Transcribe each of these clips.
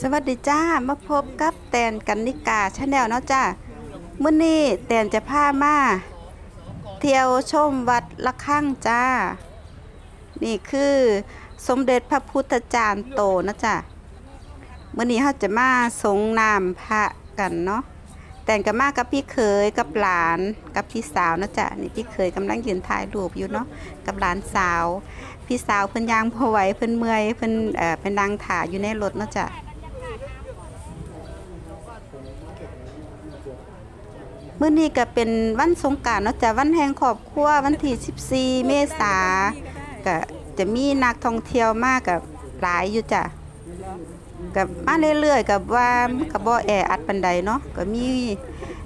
สวัสดีจ้ามาพบกับแตนกันนิกาชาแนลเนาะจ้ามื้อนี้แตนจะพามาเที่ยวชมวัดละคั่งจ้า นี่คือสมเด็จพระพุทธจารย์โตนะจ้ามื้อนี้เราจะมาสงน้ำพระกันเนาะแต่งกันมากับพี่เขยกับหลานกับพี่สาวนะจ๊ะนี่พี่เขยกำลังยืนถ่ายรูปอยู่เนาะกับหลานสาว พี่สาวเพิ่นยางพอไหวเพิ่นเมื่อยเพิ่นเอ่อเป็นนางถ่ายอยู่ในรถนะจ๊ะ มื้อนี้ก็เป็นวันสงกรานต์เนาะจ้ะวันแห่งครอบครัววันที่14เมษาก็จะมีนักท่องเที่ยวมากกับหลายอยู่จ้ะกับมาเรื่อยๆกับว่ากับบ่แออัดปานใดเนาะก็มี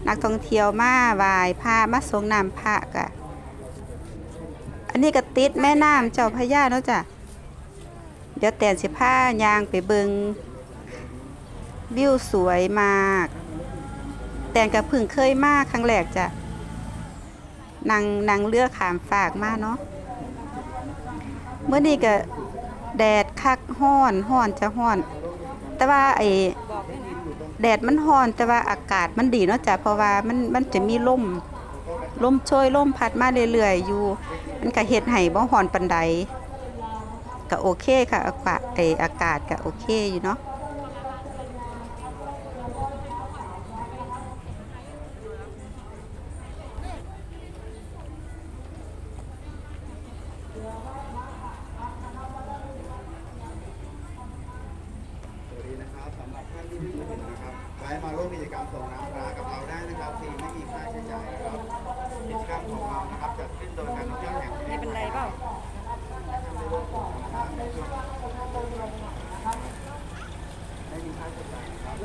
นักท่องเที่ยวมาไหว้พระมาสงน้ำพระก็อันนี้ก็ติดแม่น้ำเจ้าพระยาเนาะจ้ะเดี๋ยวแต่นสิพายางไปเบิงวิวสวยมาก แต่งกับพึ่งเคยมากครั้งแรกจ้ะนางนางเลือกขามฝากมากเนาะเมื่อนี้ก็แดดคักห้อนห้อนจะห้อน แต่ว่าไอแดดมันห้อนแต่ว่าอากาศมันดีเนาะจ้ะเพราะว่ามันมันจะมีลมลมโชยลมพัดมาเรื่อยๆอยู่ มันก็เฮ็ดให้บ่ฮ้อนปานใดก็โอเคค่ะอากาศไออากาศก็โอเคอยู่เนาะ สวัสดีนะครับสำหรับท่านที่ไม่ถึง นะครมาร่วมกิจกรรมส่งน้ำพระกับเราได้นะครับฟรีไม่มีค่าใช้จ่ายนะครับกิจกรรมของเรานะครับจัดขึ้นโดยการท่องเที่ยวแห่งประเทไม่ศเป็นไรเปล่าไม่มีค่าใช้จ่ายนะครับ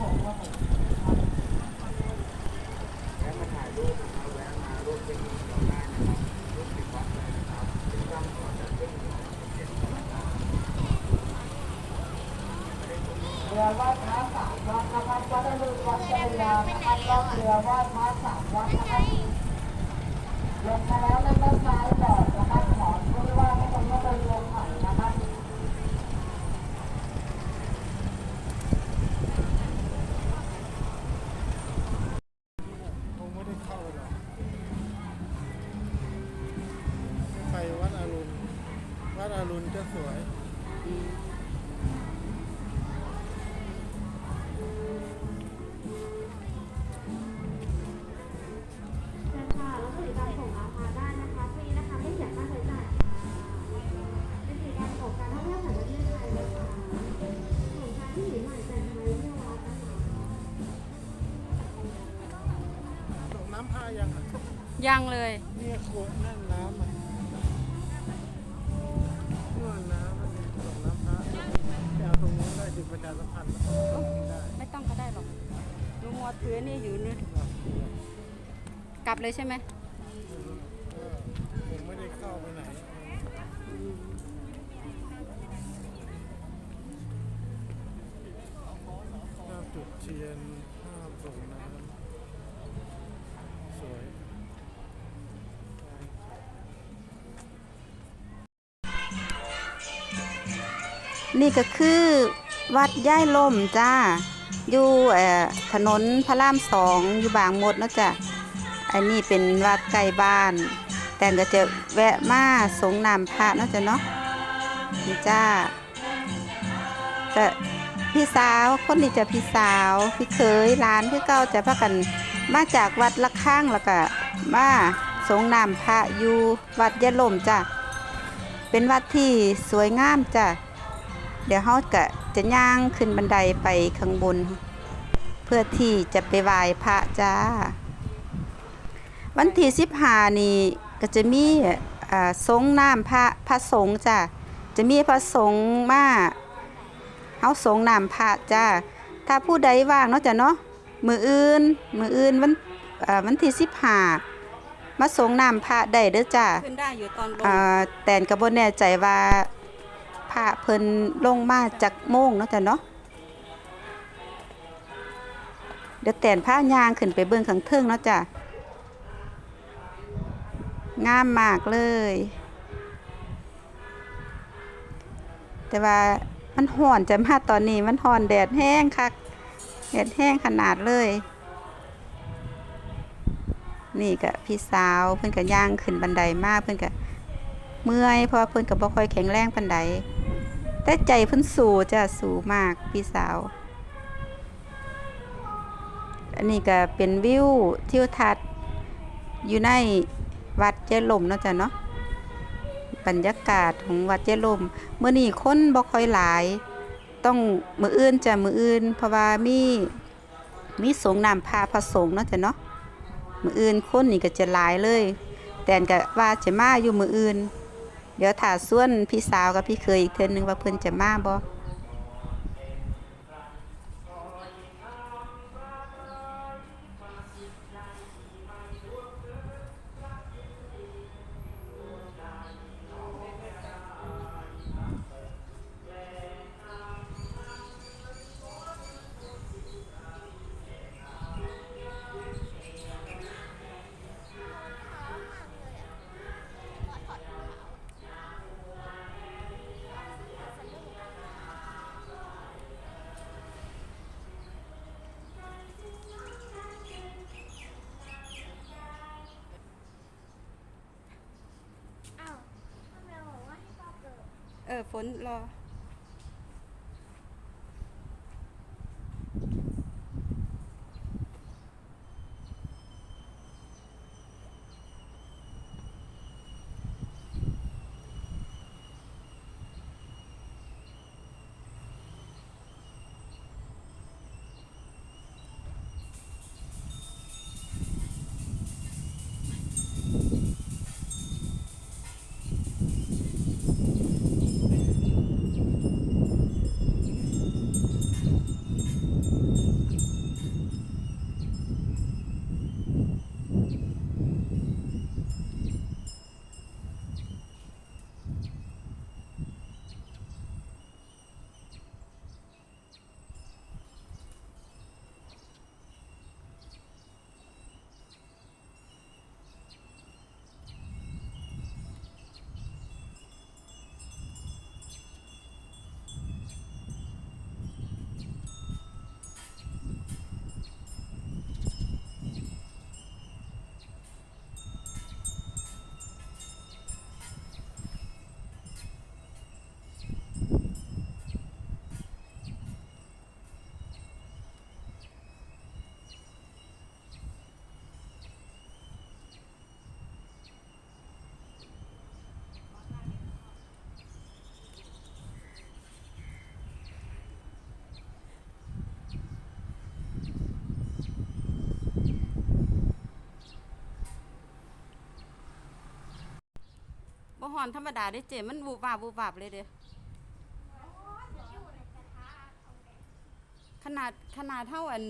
ผมครับผมแวะมาถ่ายรูปนะครับแวะมาร่วมเป็นกิจกรรมได้นะครับร่วมติดวัดเลยนะครับกิจกรรมของเราจัดขึ้นในวันที่7กรกฎาคม ค ตกน้ำพายังอะยังเลย เนี่ยขวดนั่นน้ำอะนี่มันน้ำอะตกน้ำพาจะเอาตรงนู้นได้ถึงประชาสัมพันธ์ได้ไม่ต้องก็ได้หรอกลุงมัวถือนี่อยู่นึกลับเลยใช่ไหมก็คงไม่ได้เข้าไปไหนห้ามจุดเทียน นี่ก็คือวัดย่ายลมจ้า อยู่เอ่อถนนพระรามสองอยู่บางมดเนาะจ้ะ อันนี้เป็นวัดใกล้บ้าน แต่ก็จะแวะมาสงน้ำพระเนาะจ้ะเนาะนี่จ้าก็พี่สาวคนนี้จะพี่สาวพี่เคยหลานพี่เก้าจะพากันมาจากวัดละข้างแล้วก็มาสงน้ำพระอยู่วัดย่าลมจ้ะ เป็นวัดที่สวยงามจ้ะ เดี๋ยวเขาก็จะย่างขึ้นบันไดไปข้างบน เพื่อที่จะไปไหว้พระจ้า วันที่สิบหานี่ก็จะมีอ่าสงน้ำพระพระสงฆ์จ้าจะมีพระสงฆ์มาเฮาสงน้ำพระจ้าถ้าผู้ใดว่างเนาะจ้ะเนาะมืออื่นมืออื่นวันอ่าวันที่สิบหามาสงน้ำพระได้เด้อจ้าขึ้นได้อยู่ตอนลงอ่าแต่นก็บ่แน่ใจว่า พระเพิ่นลงมาจากโมงเนาะจ้ะเนาะเดี๋ยวแต่นผ้ายางขึ้นไปเบิ่งข้างเทิงเนาะจ้ะงามมากเลย แต่ว่ามันห่อนจะมาตอนนี้มันห่อนแดดแห้งคักแดดแห้งขนาดเลย นี่ก็พี่สาวเพิ่นก็ย่างขึ้นบันไดมาเพิ่นก็เมื่อยเพราะเพิ่นก็บ่ค่อยแข็งแรงปานใด แต่ใจเพิ่นสูจ้ะสูมากพี่สาว อันนี้ก็เป็นวิวทิวทัศน์อยู่ในวัดเจลมเนาะจ้ะเนาะบรรยากาศของวัดเจลมเมื่อนี้คนบ่ค่อยหลาย ต้องมืออื่นจ้ะมืออื่น เพราะว่ามีมีสงฆ์นำพาพระสงฆ์เนาะจ้ะเนาะมืออื่นคนนี่ก็จะหลายเลย แต่ก็ว่าจะมาอยู่มืออื่น เดี๋ยวถ้าส่วนพี่สาวกับพี่เคยอีกเทอนึงว่าเพิ่นจะมาบ่ ออฝนรอ หอนธรรมดาเด้เจมันวูบวาบวูบวาบเลยเด้ขนาดขนาดเท่าอัน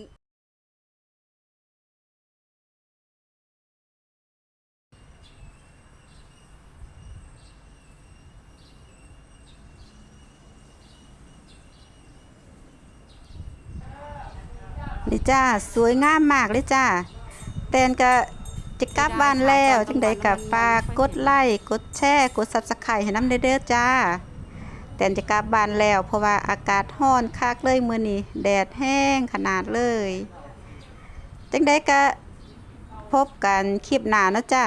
นี่จ้า สวยงามมากเลยจ้า แตนก็ จะกลับบ้านแล้วจังใดก็ฝากกดไลค์กดแชร์กด Subscribe ให้น้ำเด้อจ้า แตนจะกลับบ้านแล้ว เพราะว่าอากาศร้อนคักเลยมื้อนี้แดดแห้งขนาดเลยจังใดก็พบกันคลิปหน้าเนาะจ้า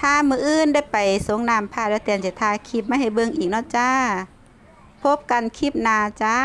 ถ้ามืออื่นได้ไปสงน้ำพาแล้วแตนจะถ่าคลิปมาให้เบิ่งอีกเนาะจ้า พบกันคลิปหน้าจ้า